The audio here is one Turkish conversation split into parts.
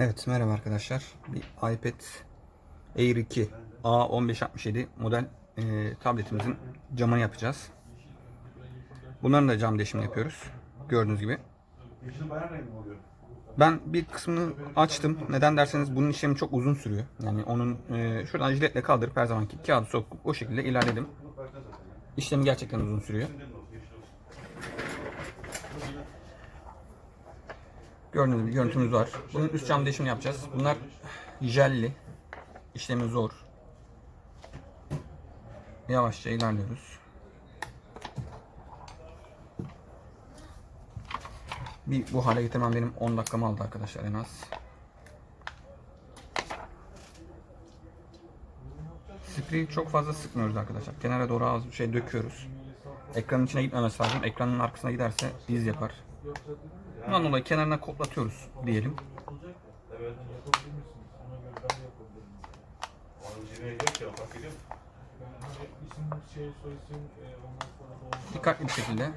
Evet merhaba arkadaşlar. Bir iPad Air 2 A1567 model e, tabletimizin camını yapacağız. Bunların da cam değişimini yapıyoruz. Gördüğünüz gibi. Ben bir kısmını açtım. Neden derseniz bunun işlemi çok uzun sürüyor. Yani onun e, şuradan jiletle kaldırıp her zamanki kağıdı sokup o şekilde ilerledim. İşlemi gerçekten uzun sürüyor. Gördüğünüz gibi görüntümüz var. Bunun üst cam değişimini yapacağız. Bunlar jelli. İşlemi zor. Yavaşça ilerliyoruz. Bir bu hale getirmem benim 10 dakikamı aldı arkadaşlar en az. Spreyi çok fazla sıkmıyoruz arkadaşlar. Kenara doğru az bir şey döküyoruz. Ekranın içine gitmemesi lazım. Ekranın arkasına giderse iz yapar. Bundan dolayı kenarına koplatıyoruz diyelim. Evet. Dikkatli bir şekilde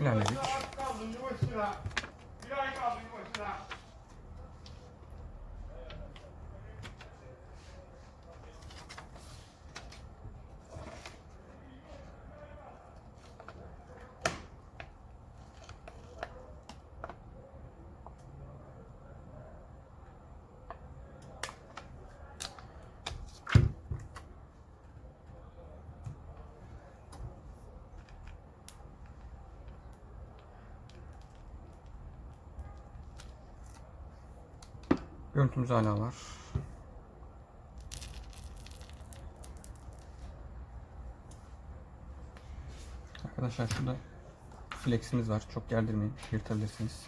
ilerledik. Görüntümüz hala var. Arkadaşlar şurada fleximiz var. Çok gerdirmeyin. Yırtabilirsiniz.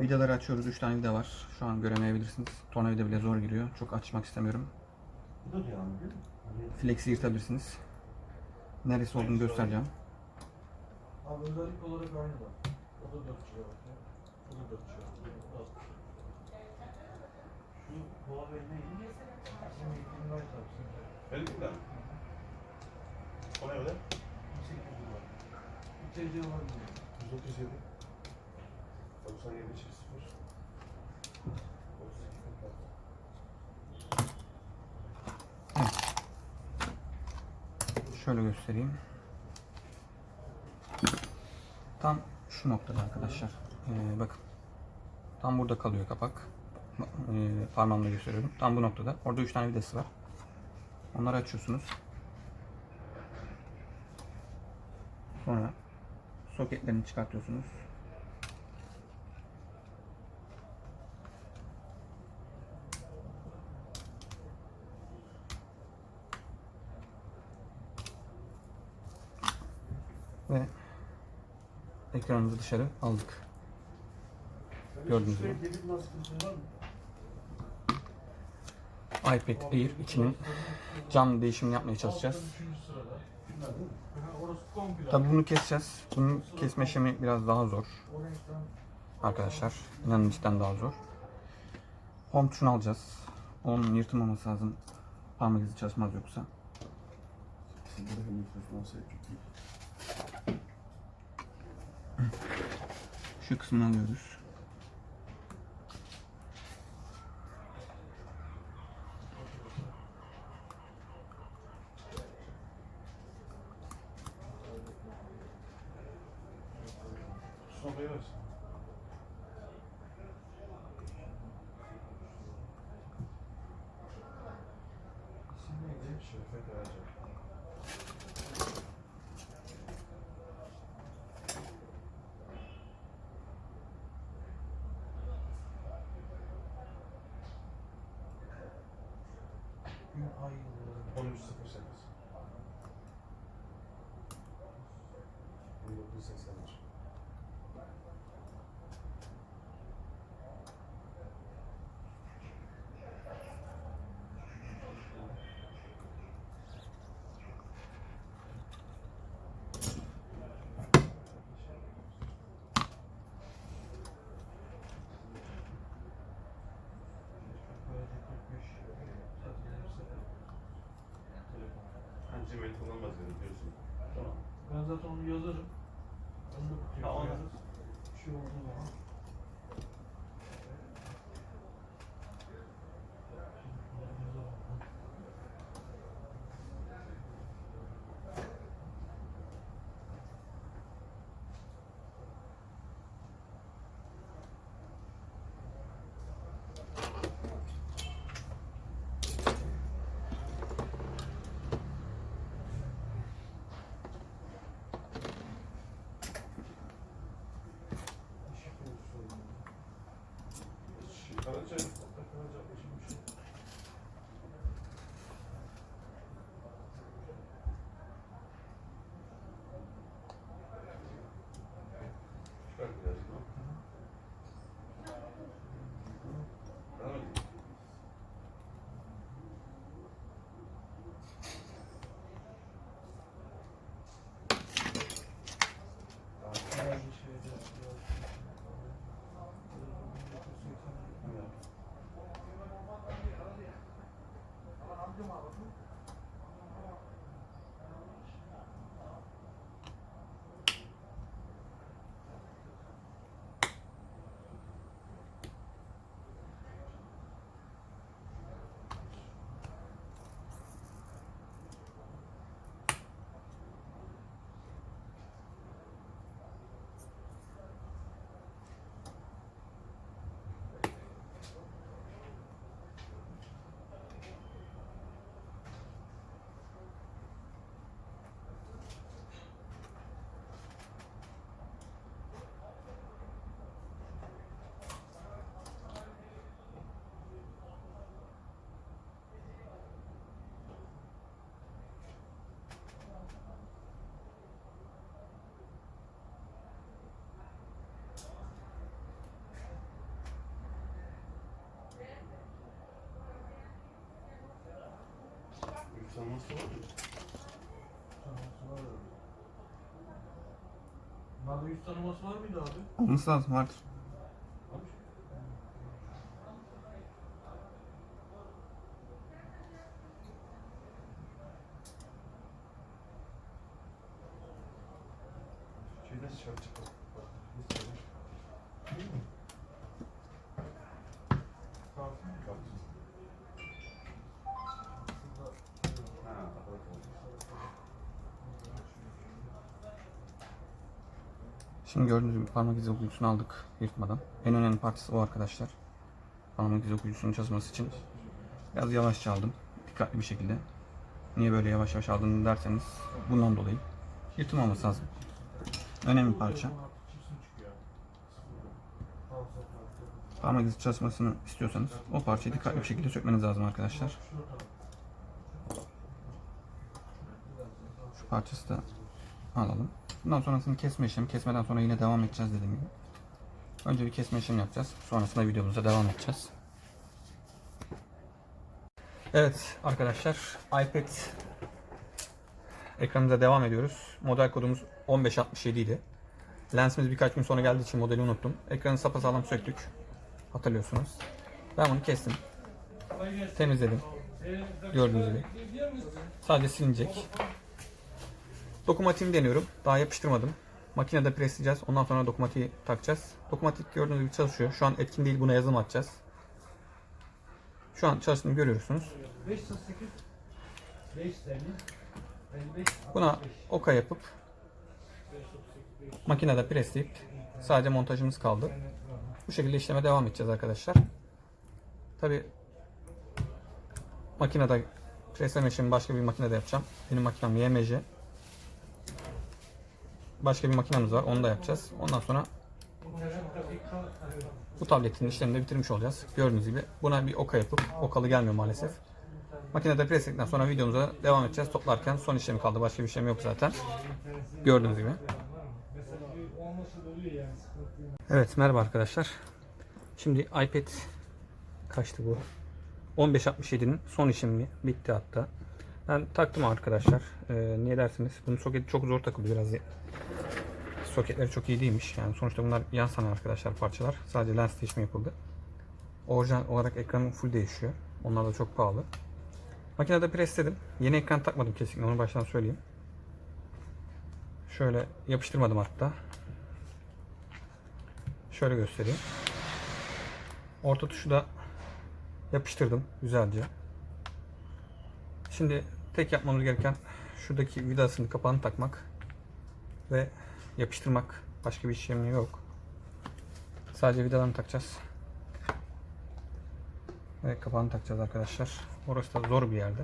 Vidaları açıyoruz. 3 tane vida var. Şu an göremeyebilirsiniz. Tornavida bile zor giriyor. Çok açmak istemiyorum. Flex'i yırtabilirsiniz. Neresi olduğunu göstereceğim. Abi özellik olarak aynı da. O da 4 GB. O da 4 GB. şu Huawei neydi? Bizim eğitim Light yapsın. Benim mi lan? O ne öyle? 18 GB. Bir TC var mı? 137. 97 çift 0. 38 Şöyle göstereyim. Tam şu noktada arkadaşlar. Ee, bakın. Tam burada kalıyor kapak. Ee, parmağımla gösteriyorum. Tam bu noktada. Orada 3 tane vidası var. Onları açıyorsunuz. Sonra soketlerini çıkartıyorsunuz. Ve ekranımızı dışarı aldık. Gördüğünüz gibi. İPad Air 2'nin cam değişimini yapmaya çalışacağız. Altta 3. sırada. Aha, Orası komple. Tabi bunu keseceğiz. Bunun kesme işlemi biraz daha zor arkadaşlar. İnanın cidden daha zor. Home tuşunu alacağız. Onun yırtılmaması lazım. Parmak izi çalışmaz yoksa. Burada bir mikrofon olsaydı çok iyi. Şu kısmını alıyoruz. 1800. 1800. yazarım. Onu da kutuya Ha, onu- koyarız. Bir şey olduğu zaman. Şifre sorunu. Şey, Karaca Takılacakmışım bir şey. çıkar birazcık ama. Devam edeyim. Herhangi bir şeyde biraz- Evet. Yükselmesi var mı? Tanıması var öyle. Bunlarda yüz tanıması var mıydı abi? Olması lazım vardır. Şimdi gördüğünüz gibi parmak izi okuyucusunu aldık yırtmadan. En önemli parçası o arkadaşlar. Parmak izi okuyucusunun çalışması için biraz yavaş çaldım. Dikkatli bir şekilde. Niye böyle yavaş yavaş aldın derseniz bundan dolayı. Yırtılmaması lazım. Önemli parça. Parmak izi çalışmasını istiyorsanız o parçayı dikkatli bir şekilde sökmeniz lazım arkadaşlar. Şu parçası da alalım. Bundan sonrasını kesme işlemi. Kesmeden sonra yine devam edeceğiz dediğim gibi. Önce bir kesme işlemi yapacağız. Sonrasında videomuza devam edeceğiz. Evet arkadaşlar iPad ekranımıza devam ediyoruz. Model kodumuz 1567 idi. Lensimiz birkaç gün sonra geldiği için modeli unuttum. Ekranı sapasağlam söktük. Hatırlıyorsunuz. Ben bunu kestim. Temizledim. Gördüğünüz gibi. Sadece silinecek. Dokumatiğimi deniyorum. Daha yapıştırmadım. Makinede presleyeceğiz. Ondan sonra dokumatiği takacağız. Dokumatik gördüğünüz gibi çalışıyor. Şu an etkin değil. Buna yazılım atacağız. Şu an çalıştığını görüyorsunuz. 508 5 tane 55 Buna oka yapıp makinede presleyip sadece montajımız kaldı. Bu şekilde işleme devam edeceğiz arkadaşlar. Tabi makinede presleme işlemi başka bir makinede yapacağım. Benim makinem YMC. Başka bir makinemiz var. Onu da yapacağız. Ondan sonra bu tabletin işlemini de bitirmiş olacağız. Gördüğünüz gibi buna bir oka yapıp okalı gelmiyor maalesef. Makinede presledikten sonra videomuza devam edeceğiz. Toplarken son işlemi kaldı. Başka bir işlem yok zaten. Gördüğünüz gibi. Evet merhaba arkadaşlar. Şimdi iPad kaçtı bu? 1567'nin son işlemi bitti hatta. Ben taktım arkadaşlar. Ee, niye dersiniz? Bunun soketi çok zor takıldı biraz. Soketleri çok iyi değilmiş. Yani sonuçta bunlar yan sana arkadaşlar parçalar. Sadece lens değişimi yapıldı. Orijinal olarak ekranın full değişiyor. Onlar da çok pahalı. Makinede presledim. Yeni ekran takmadım kesinlikle onu baştan söyleyeyim. Şöyle yapıştırmadım hatta. Şöyle göstereyim. Orta tuşu da yapıştırdım güzelce. Şimdi tek yapmamız gereken şuradaki vidasını kapağını takmak ve yapıştırmak. Başka bir işlemi yok. Sadece vidalarını takacağız. Ve kapağını takacağız arkadaşlar. Orası da zor bir yerde.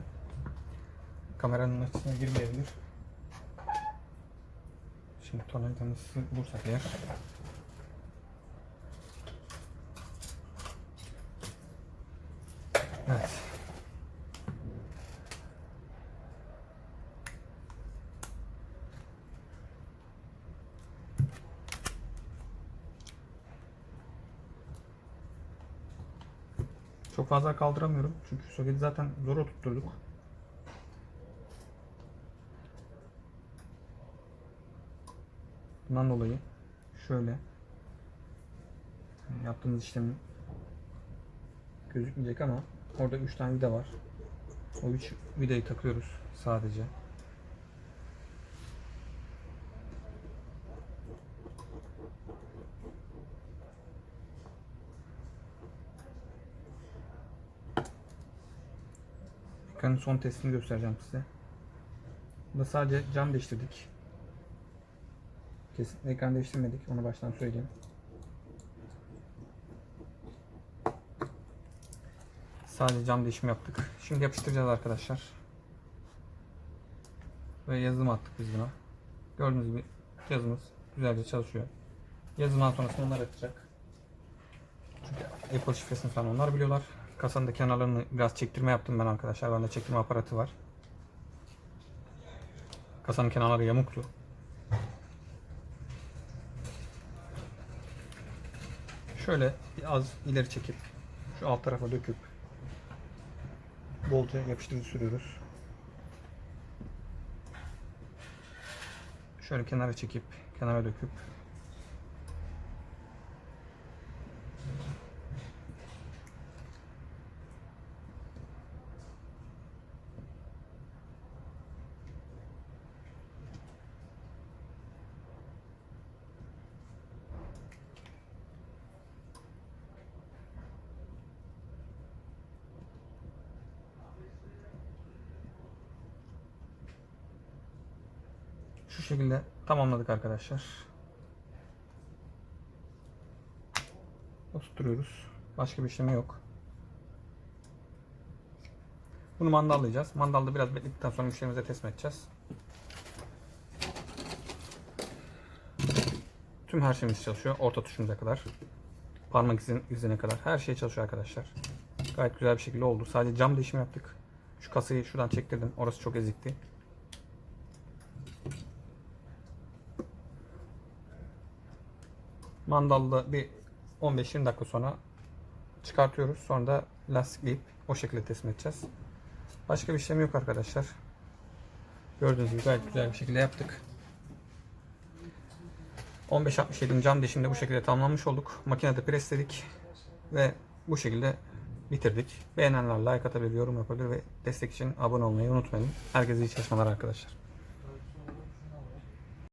Kameranın açısına girmeyebilir. Şimdi tornavidamızı bulursak eğer. Evet. Çok fazla kaldıramıyorum. Çünkü soketi zaten zor oturtturduk. Bundan dolayı şöyle yaptığımız işlemin gözükmeyecek ama orada 3 tane vida var. O 3 vidayı takıyoruz sadece. Ekranın son testini göstereceğim size. Burada sadece cam değiştirdik. Kesin ekran değiştirmedik. Onu baştan söyleyeyim. Sadece cam değişimi yaptık. Şimdi yapıştıracağız arkadaşlar. Ve yazılım attık biz buna. Gördüğünüz gibi yazımız güzelce çalışıyor. Yazımdan sonrasında onlar atacak. Çünkü Apple şifresini falan onlar biliyorlar. Kasanın da kenarlarını biraz çektirme yaptım ben arkadaşlar. Bende çektirme aparatı var. Kasanın kenarları yamuktu. Şöyle az ileri çekip şu alt tarafa döküp bolca yapıştırıcı sürüyoruz. Şöyle kenara çekip kenara döküp Şu şekilde tamamladık arkadaşlar. Oturtuyoruz. Başka bir işlemi yok. Bunu mandallayacağız. Mandalda biraz bekledikten sonra müşterimize teslim edeceğiz. Tüm her şeyimiz çalışıyor. Orta tuşumuza kadar. Parmak izin, izine kadar. Her şey çalışıyor arkadaşlar. Gayet güzel bir şekilde oldu. Sadece cam değişimi yaptık. Şu kasayı şuradan çektirdim. Orası çok ezikti. Mandalda bir 15-20 dakika sonra çıkartıyoruz. Sonra da lastikleyip o şekilde teslim edeceğiz. Başka bir işlem yok arkadaşlar. Gördüğünüz gibi gayet güzel bir şekilde yaptık. 15-67 cam deşimde bu şekilde tamamlamış olduk. Makinede presledik ve bu şekilde bitirdik. Beğenenler like atabilir, yorum yapabilir ve destek için abone olmayı unutmayın. Herkese iyi çalışmalar arkadaşlar.